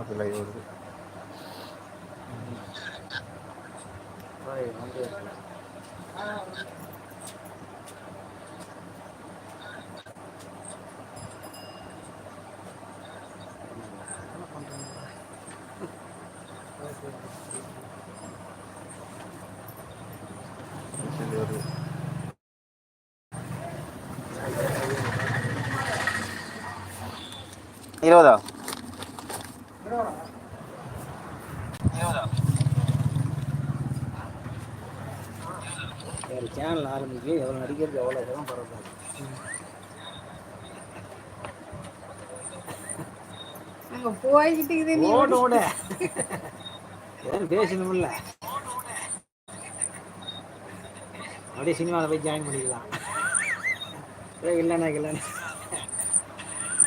அது லைவ் வருது மெசேஜ் வருது இருபதா வேறு சேனல் ஆரம்பிக்கு எவ்வளோ நடிக்கிறது எவ்வளோ தான் பரவாயில்ல. அங்க போய்கிட்டு நீ. ஓட ஓட. ஏதாவது பேசணுமில்ல. அப்படியே சினிமாவில் போய் ஜாயின் பண்ணிக்கலாம். இல்லைண்ணா இல்லைண்ணா.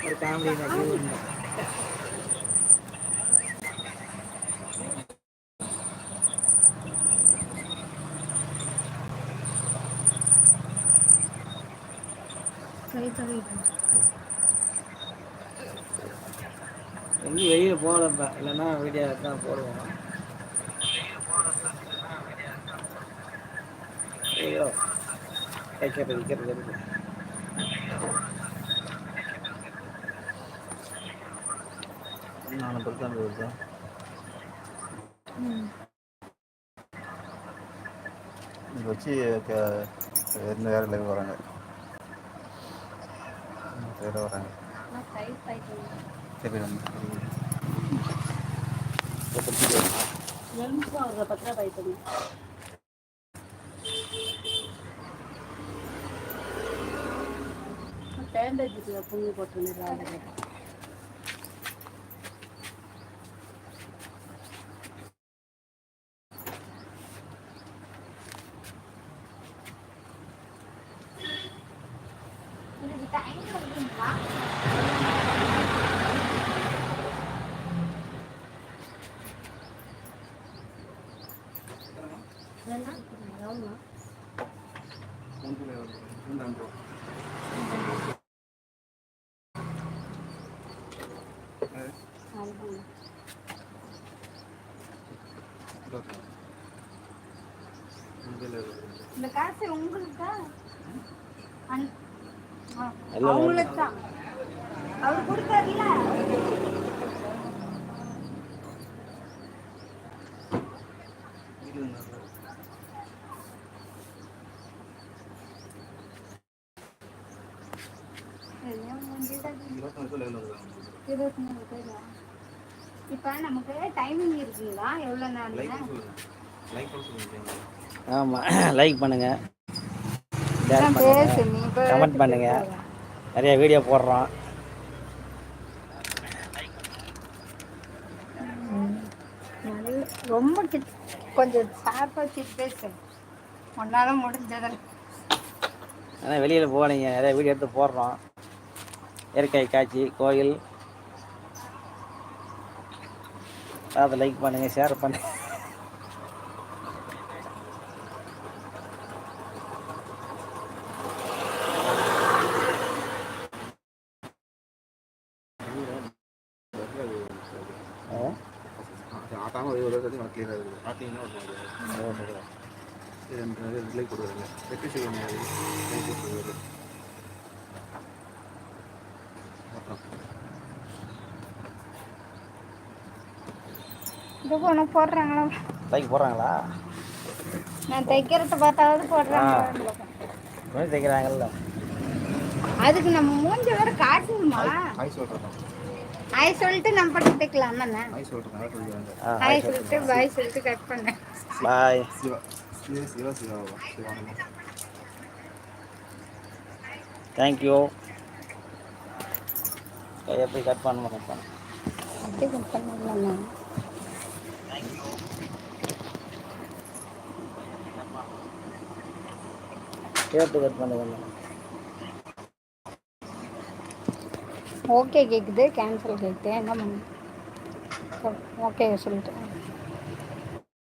ஒரு காமெடி கை எங்கேயும் வெளியில் போகலப்பா. இல்லைன்னா வீடியோ தான் போடுவோம். ஐயோ கேட்கறது விற்கிறது இருக்கு நாலு பேர் தான் வருது இங்கே வச்சு க- இந்த வேறு லைவ் வராங்க வேறு வராங்க. சரி பேண்டேஜ் புண்ணு. போட்டு இந்த காசு உங்களுக்கு? தான் அவங்களுக்கு தான். அவர் கொடுத்தாருல இருபத்தி மூணு பேரா இப்போ நமக்கு டைமிங் இருக்குங்களா எவ்வளோ நேரம் ஆமாம் லைக் பேசு நீ இப்போ கமெண்ட் பண்ணுங்க. நிறைய வீடியோ போடுறோம். ரொம்ப கொஞ்சம் ஷார்ப்பாக வச்சு பேசு உன்னால முடிஞ்சதில் ஆனால் வெளியில் போகலைங்க நிறைய வீடியோ எடுத்து போடுறோம். இயற்கை காட்சி கோயில் அதை லைக் பண்ணுங்கள் ஷேர் பண்ணுங்க ஆ? ஆட்டாமல் ஒரு வருஷத்துக்கு இது ஒன்று போடுறாங்களா? லைக் போடுறாங்களா? நான் தைக்கிறத பார்த்தாவது போடுறாங்க. துணி தைக்கிறாங்கல்ல. அதுக்கு நம்ம மூஞ்ச வேற காட்டணுமா ஹாய் சொல்கிறேன் ஹாய் சொல்லிட்டு நம்ம பட்டு தைக்கலாம் தானே ஹாய் ஆ ஹாய் சொல்லிட்டு பாய் சொல்லிட்டு கட் பண்ணேன் பாய். சிவா சிவா சிவா சிவாவா சிவானந்தம் தேங்க்யூ எப்படி கட் பண்ண பண்ண அப்படியே கட் பண்ணிடலாமா? கேட்டு கட் பண்ணுங்க. ஓகே கேட்குது கேன்சல் கேட்குது என்ன பண்ண ஓகே சொல்லிட்டு